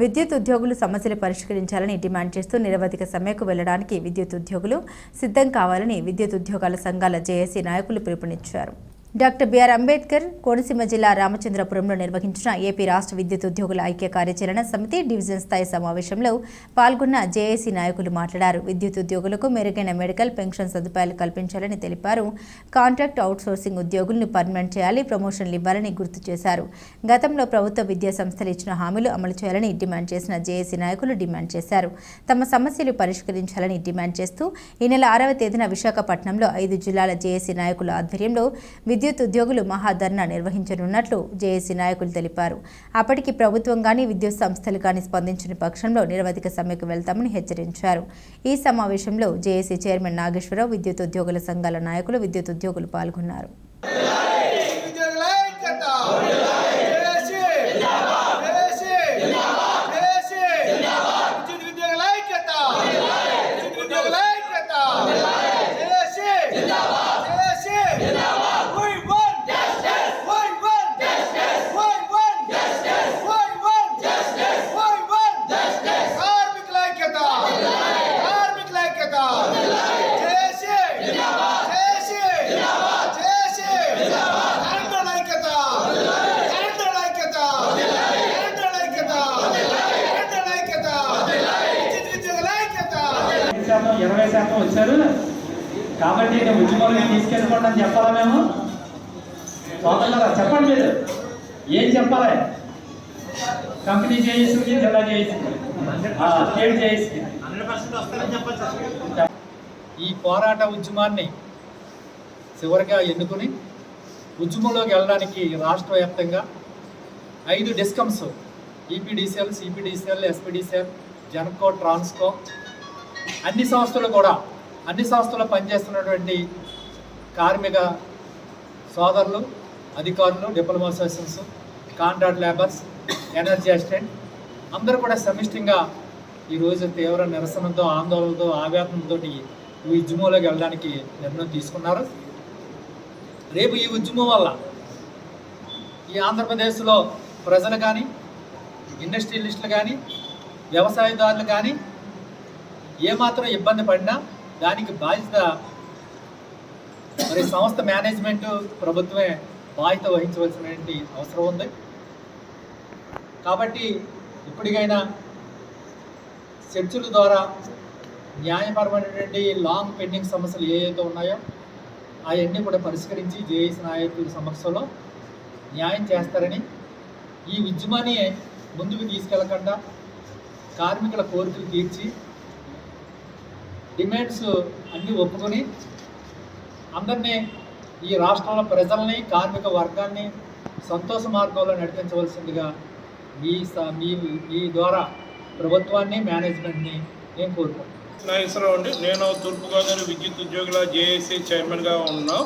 విద్యుత్ ఉద్యోగులు సమస్యలు పరిష్కరించాలని డిమాండ్ చేస్తూ నిరవధిక సమ్మెకు వెళ్ళడానికి విద్యుత్ ఉద్యోగులు సిద్ధం కావాలని విద్యుత్ ఉద్యోగాల సంఘాల జేఏసీ నాయకులు పిలుపునిచ్చారు. డాక్టర్ బిఆర్ అంబేద్కర్ కోనసీమ జిల్లా రామచంద్రపురంలో నిర్వహించిన ఏపీ రాష్ట్ర విద్యుత్ ఉద్యోగుల ఐక్య కార్యాచరణ సమితి డివిజన్ స్థాయి సమావేశంలో పాల్గొన్న జేఏసీ నాయకులు మాట్లాడారు. విద్యుత్ ఉద్యోగులకు మెరుగైన మెడికల్ పెన్షన్ సదుపాయాలు కల్పించాలని తెలిపారు. కాంట్రాక్ట్ అవుట్సోర్సింగ్ ఉద్యోగులను పర్మనెంట్ చేయాలి ప్రమోషన్లు ఇవ్వాలని గుర్తు చేశారు. గతంలో ప్రభుత్వ విద్యా సంస్థలు ఇచ్చిన హామీలు అమలు చేయాలని డిమాండ్ చేసిన జేఏసీ నాయకులు డిమాండ్ చేశారు. తమ సమస్యలు పరిష్కరించాలని డిమాండ్ చేస్తూ ఈ నెల ఆరవ తేదీన విశాఖపట్నంలో ఐదు జిల్లాల జేఏసీ నాయకుల ఆధ్వర్యంలో విద్యుత్ విద్యుత్ ఉద్యోగులు మహాధర్నా నిర్వహించనున్నట్లు జేఏసీ నాయకులు తెలిపారు. అప్పటికి ప్రభుత్వం కానీ విద్యుత్ సంస్థలు కానీ స్పందించిన పక్షంలో నిరవధిక సమ్మెకు వెళ్తామని హెచ్చరించారు. ఈ సమావేశంలో జేఏసీ చైర్మన్ నాగేశ్వరరావు విద్యుత్ ఉద్యోగుల సంఘాల నాయకులు విద్యుత్ ఉద్యోగులు పాల్గొన్నారు. శాతం వచ్చారు. కాబట్టి నేను ఉద్యమంలో తీసుకెళ్ళిపోండి అని చెప్పాలా మేము? సోదరులారా చెప్పండి మీరు. ఏం చెప్పాలి? కంపెనీ చేసి జిల్లా చేసి స్టేట్ చేసి ఈ పోరాట ఉద్యమాన్ని చివరిగా ఎన్నుకుని ఉద్యమంలోకి వెళ్ళడానికి రాష్ట్ర వ్యాప్తంగా ఐదు discoms EPDCL CPDCL SPDCL Genco Transco అన్ని సంస్థలు కూడా అన్ని సంస్థలు పనిచేస్తున్నటువంటి కార్మిక సోదరులు అధికారులు diploma sessions contract labours energy assistant అందరూ కూడా సమిష్టిగా ఈరోజు తీవ్ర నిరసనతో ఆందోళనతో ఆవేదనతో ఈ ఉద్యమంలోకి వెళ్ళడానికి నిర్ణయం తీసుకున్నారు. రేపు ఈ ఉద్యమం వల్ల ఈ ఆంధ్రప్రదేశ్లో ప్రజలు కానీ ఇండస్ట్రియలిస్టులు కానీ వ్యవసాయదారులు కానీ ఏమాత్రం ఇబ్బంది పడినా దానికి బాధ్యత మరి సంస్థ మేనేజ్మెంట్ ప్రభుత్వమే బాధ్యత వహించవలసినటువంటి అవసరం ఉంది. కాబట్టి ఇప్పటికైనా చర్చల ద్వారా న్యాయపరమైనటువంటి లాంగ్ పెండింగ్ సమస్యలు ఏవైతే ఉన్నాయో అవన్నీ కూడా పరిష్కరించి జేఏసీ నాయకుల సమక్షంలో న్యాయం చేస్తారని ఈ ఉద్యమాన్ని ముందుకు తీసుకెళ్ళకుండా కార్మికుల కోరికలు తీర్చి డిమాండ్స్ అన్నీ ఒప్పుకొని అందరినీ ఈ రాష్ట్రంలో ప్రజల్ని కార్మిక వర్గాన్ని సంతోష మార్గంలో నడిపించవలసిందిగా మీ స- మీ మీ ద్వారా ప్రభుత్వాన్ని మేనేజ్మెంట్ని నేను కోరుకుంటున్నాను. నాగేశ్వరరావు అండి నేను తూర్పుగోదావరి విద్యుత్ ఉద్యోగుల జేఏసీ చైర్మన్గా ఉన్నాం.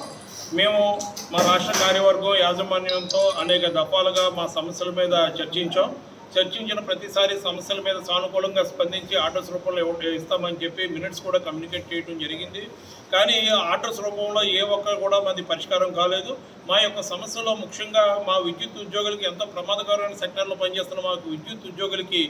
మేము మా రాష్ట్ర కార్యవర్గం యాజమాన్యంతో అనేక దఫాలుగా మా సమస్యల మీద చర్చించాం. చర్చించిన ప్రతిసారి సమస్యల మీద సానుకూలంగా స్పందించి ఆర్డర్స్ రూపంలో ఇస్తామని చెప్పి మినిట్స్ కూడా కమ్యూనికేట్ చేయడం జరిగింది. కానీ ఆర్డర్స్ రూపంలో ఏ ఒక్క కూడా మాది పరిష్కారం కాలేదు. మా యొక్క సమస్యలో ముఖ్యంగా మా విద్యుత్ ఉద్యోగులకి ఎంతో ప్రమాదకరమైన సెక్టర్లో పనిచేస్తున్న మాకు విద్యుత్ ఉద్యోగులకి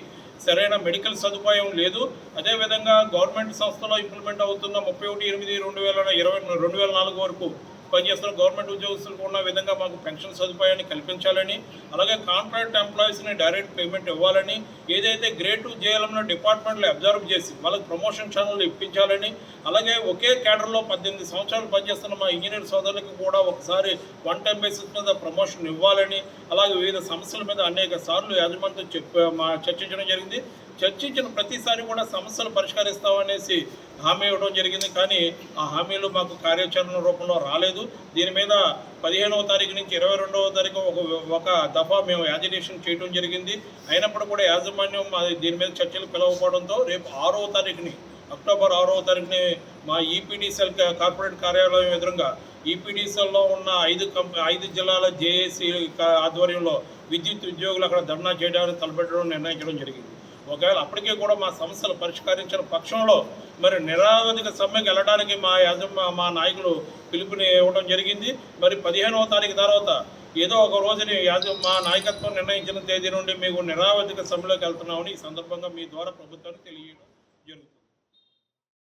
సరైన మెడికల్ సదుపాయం లేదు. అదేవిధంగా గవర్నమెంట్ సంస్థలో ఇంప్లిమెంట్ అవుతున్న ముప్పై ఒకటి ఎనిమిది రెండు వేల ఇరవై రెండు వేల నాలుగు వరకు పనిచేస్తున్న గవర్నమెంట్ ఉద్యోగస్తులకు ఉన్న విధంగా మాకు పెన్షన్ సదుపాయాన్ని కల్పించాలని అలాగే కాంట్రాక్ట్ ఎంప్లాయీస్ని డైరెక్ట్ పేమెంట్ ఇవ్వాలని ఏదైతే గ్రేడ్ టూ జేఎల్ఎంలో డిపార్ట్మెంట్లో అబ్జర్వ్ చేసి వాళ్ళకి ప్రమోషన్ ఛానల్ ఇప్పించాలని అలాగే ఒకే క్యాడర్లో పద్దెనిమిది సంవత్సరాలు పనిచేస్తున్న మా ఇంజనీర్ సోదరులకు కూడా ఒకసారి వన్ టైం బేసిస్ మీద ప్రమోషన్ ఇవ్వాలని అలాగే వివిధ సమస్యల మీద అనేక సార్లు యాజమాన్యంతో చెప్ప మా చర్చించడం జరిగింది. చర్చించిన ప్రతిసారి కూడా సమస్యలు పరిష్కరిస్తామనేసి హామీ ఇవ్వడం జరిగింది. కానీ ఆ హామీలు మాకు కార్యాచరణ రూపంలో రాలేదు. దీని మీద పదిహేనవ తారీఖు నుంచి ఇరవై రెండవ తారీఖు ఒక ఒక దఫా మేము యాజిటేషన్ చేయడం జరిగింది. అయినప్పుడు కూడా యాజమాన్యం దీని మీద చర్చలు పిలవకపోవడంతో రేపు ఆరవ తారీఖుని అక్టోబర్ ఆరవ తారీఖుని మా ఈపీడీసీఎల్ కార్పొరేట్ కార్యాలయం ఎదురుగా ఈపీడీసీఎల్లో ఉన్న ఐదు కంప ఐదు జిల్లాల జేఏసీ ఆధ్వర్యంలో విద్యుత్ ఉద్యోగులు అక్కడ ధర్నా చేయడానికి తలపెట్టడం నిర్ణయించడం జరిగింది. ఒకవేళ అప్పటికే కూడా మా సమస్యలు పరిష్కరించిన పక్షంలో మరి నిరావధిక సమ్మెకి వెళ్ళడానికి మా యజమా మా నాయకులు పిలుపుని ఇవ్వడం జరిగింది. మరి పదిహేనవ తారీఖు తర్వాత ఏదో ఒక రోజుని యాజ మా నాయకత్వం నిర్ణయించిన తేదీ నుండి మీకు నిరావధిక సమ్మెలోకి వెళ్తున్నామని ఈ సందర్భంగా మీ ద్వారా ప్రభుత్వానికి తెలియడం జరుగుతుంది.